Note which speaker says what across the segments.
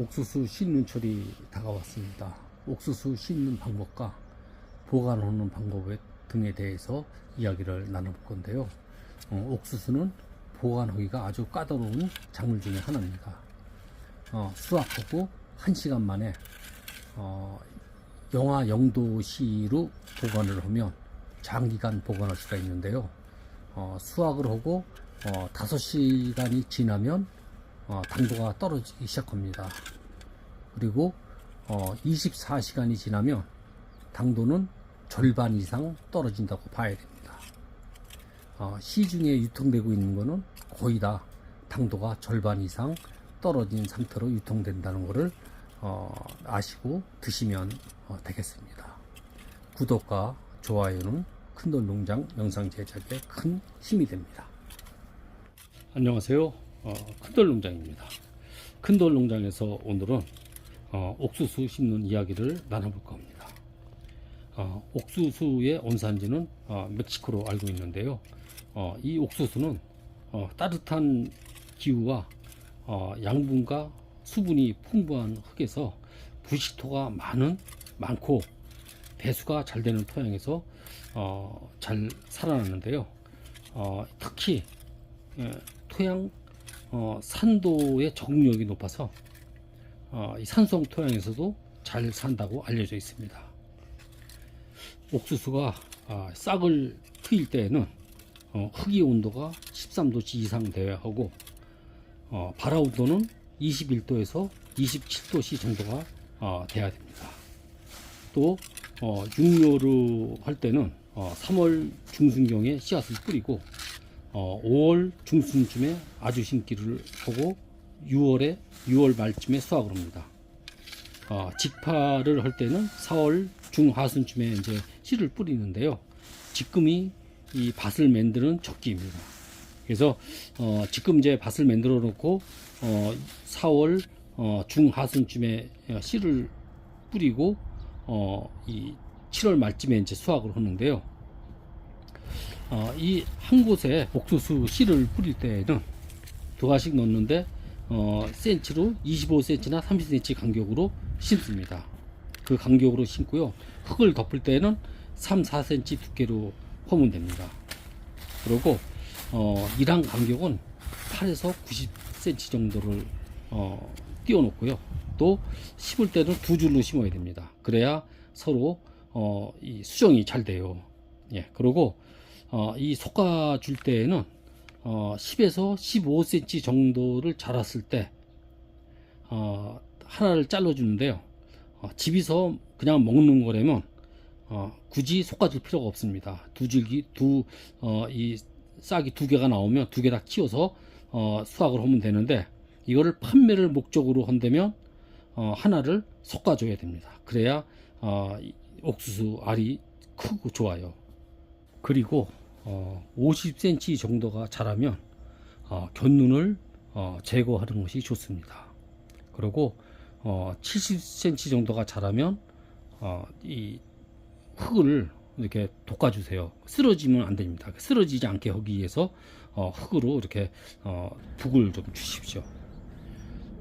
Speaker 1: 옥수수 씻는 철이 다가왔습니다. 옥수수 씻는 방법과 보관하는 방법 등에 대해서 이야기를 나눠볼 건데요. 어, 옥수수는 보관하기가 아주 까다로운 작물 중에 하나입니다. 어, 수확하고 1시간 만에 어, 영하 0도씨로 보관을 하면 장기간 보관할 수가 있는데요. 어, 수확을 하고 어, 5시간이 지나면 어, 당도가 떨어지기 시작합니다. 그리고 어, 24시간이 지나면 당도는 절반 이상 떨어진다고 봐야 됩니다. 어, 시중에 유통되고 있는 것은 거의 다 당도가 절반 이상 떨어진 상태로 유통된다는 것을 어, 아시고 드시면 어, 되겠습니다. 구독과 좋아요는 큰돌 농장 영상 제작에 큰 힘이 됩니다. 안녕하세요. 어, 큰돌 농장입니다. 큰돌 농장에서 오늘은 어, 옥수수 심는 이야기를 나눠볼 겁니다. 어, 옥수수의 원산지는 어, 멕시코로 알고 있는데요. 어, 이 옥수수는 어, 따뜻한 기후와 어, 양분과 수분이 풍부한 흙에서 부식토가 많은 많고 배수가 잘 되는 토양에서 어, 잘 살아나는데요. 어, 특히 예, 토양 어, 산도의 적응력이 높아서 어, 이 산성 토양에서도 잘 산다고 알려져 있습니다. 옥수수가 아, 싹을 트일 때에는 어, 흙의 온도가 13도씨 이상 되어야 하고 어, 발화 온도는 21도에서 27도씨 정도가 어, 돼야 됩니다. 또 어, 육묘를 할 때는 어, 3월 중순경에 씨앗을 뿌리고 어, 5월 중순쯤에 아주 심기를 하고 6월에 6월 말쯤에 수확을 합니다. 어, 직파를 할 때는 4월 중하순쯤에 이제 씨를 뿌리는데요. 지금이 이 밭을 만드는 적기입니다. 그래서 어, 지금 이제 밭을 만들어 놓고 어, 4월 어, 중하순쯤에 씨를 뿌리고 어, 이 7월 말쯤에 이제 수확을 하는데요. 어, 이 한 곳에 옥수수 씨를 뿌릴 때에는 두 가씩 넣는데 어, 센치로 25cm나 30cm 간격으로 심습니다. 그 간격으로 심고요. 흙을 덮을 때는 3, 4cm 두께로 허면 됩니다. 그리고 어, 이랑 간격은 8에서 90cm 정도를 어, 띄워놓고요. 또 심을 때는 두 줄로 심어야 됩니다. 그래야 서로 어, 이 수정이 잘 돼요. 예, 그리고 어, 이 솎아줄 때에는 어, 10에서 15cm 정도를 자랐을 때 어, 하나를 잘라주는데요. 어, 집에서 그냥 먹는 거라면 어, 굳이 솎아줄 필요가 없습니다. 두 줄기, 두, 어, 이 싹이 두 개가 나오면 두 개 다 키워서 어, 수확을 하면 되는데 이거를 판매를 목적으로 한다면 어, 하나를 솎아줘야 됩니다. 그래야 어, 이 옥수수 알이 크고 좋아요. 그리고 어, 50cm 정도가 자라면 어, 견눈을 어, 제거하는 것이 좋습니다. 그리고 어, 70cm 정도가 자라면 어, 이 흙을 이렇게 돋궈주세요. 쓰러지면 안 됩니다. 쓰러지지 않게 하기 위해서 어, 흙으로 이렇게 어, 북을 좀 주십시오.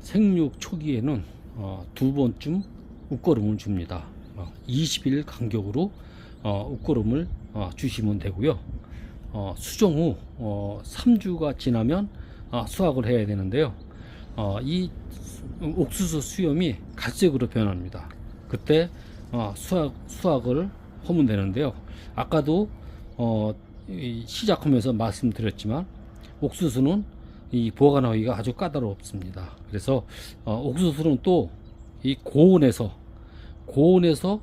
Speaker 1: 생육 초기에는 어, 두 번쯤 웃거름을 줍니다. 어, 20일 간격으로 어, 웃거름을 어, 주시면 되고요. 어, 수정 후 어, 3주가 지나면 어, 수확을 해야 되는데요. 어, 이 옥수수 수염이 갈색으로 변합니다. 그때 어, 수확, 수확을 하면 되는데요. 아까도 어, 이 시작하면서 말씀드렸지만 옥수수는 이 보관하기가 아주 까다롭습니다. 그래서 어, 옥수수는 또 이 고온에서 고온에서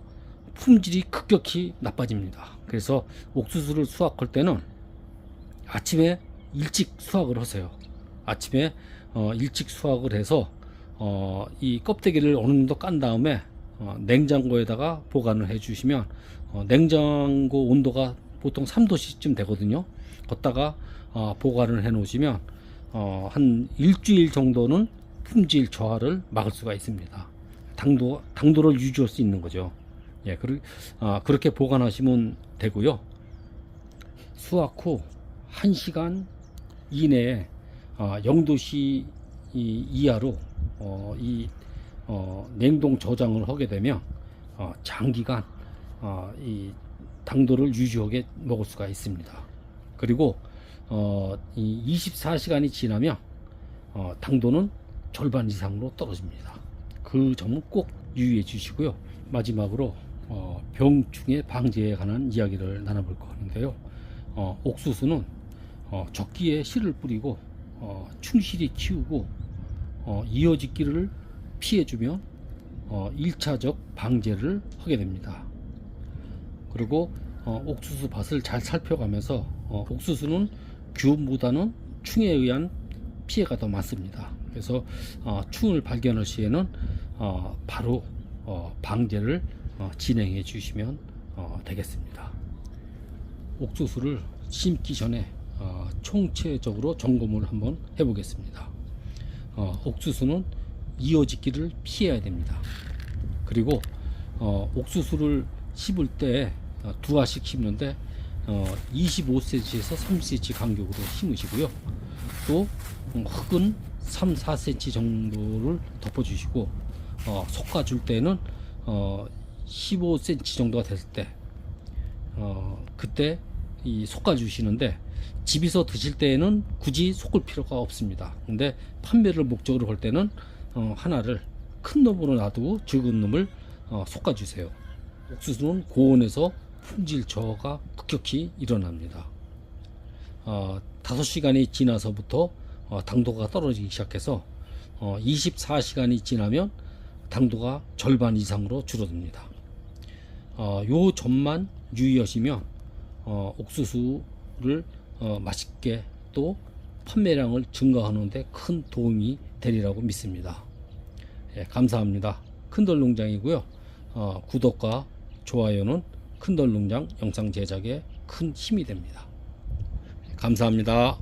Speaker 1: 품질이 급격히 나빠집니다. 그래서 옥수수를 수확할 때는 아침에 일찍 수확을 하세요. 아침에 어, 일찍 수확을 해서 어, 이 껍데기를 어느 정도 깐 다음에 어, 냉장고에다가 보관을 해 주시면 어, 냉장고 온도가 보통 3도씨쯤 되거든요. 걷다가 어, 보관을 해 놓으시면 어, 한 일주일 정도는 품질 저하를 막을 수가 있습니다. 당도 당도를 유지할 수 있는 거죠. 예, 그리, 아, 그렇게 보관하시면 되고요. 수확 후 1시간 이내에 아, 0도씨 이, 이하로 어, 이 어, 냉동 저장을 하게 되면 어, 장기간 어, 이 당도를 유지하게 먹을 수가 있습니다. 그리고 어, 이 24시간이 지나면 어, 당도는 절반 이상으로 떨어집니다. 그 점은 꼭 유의해 주시고요. 마지막으로 어, 병충해 방지에 관한 이야기를 나눠볼까 하는데요. 어, 옥수수는 어, 적기에 씨를 뿌리고 어, 충실히 키우고 어, 이어짓기를 피해주면 어, 1차적 방제를 하게 됩니다. 그리고 어, 옥수수 밭을 잘 살펴가면서 어, 옥수수는 균보다는 충에 의한 피해가 더 많습니다. 그래서 어, 충을 발견할 시에는 어, 바로 어, 방제를 어, 진행해 주시면 어, 되겠습니다. 옥수수를 심기 전에 어, 총체적으로 점검을 한번 해보겠습니다. 어, 옥수수는 이어짓기를 피해야 됩니다. 그리고 어, 옥수수를 심을 때 어, 두 알씩 심는데 어, 25cm에서 30cm 간격으로 심으시고요. 또 음, 흙은 3, 4cm 정도를 덮어주시고 어, 솎아줄 때는 어, 15cm 정도가 됐을 때 어, 그때 이 솎아주시는데 집에서 드실 때에는 굳이 솎을 필요가 없습니다. 근데 판매를 목적으로 할 때는 어, 하나를 큰 놈으로 놔두고 적은 놈을 어, 솎아주세요. 옥수수는 고온에서 품질 저하가 급격히 일어납니다. 어, 5시간이 지나서부터 어, 당도가 떨어지기 시작해서 어, 24시간이 지나면 당도가 절반 이상으로 줄어듭니다. 어, 요 점만 유의하시면 어, 옥수수를 어, 맛있게 또 판매량을 증가하는데 큰 도움이 되리라고 믿습니다. 예, 감사합니다. 큰돌 농장이고요. 어, 구독과 좋아요는 큰돌 농장 영상 제작에 큰 힘이 됩니다. 감사합니다.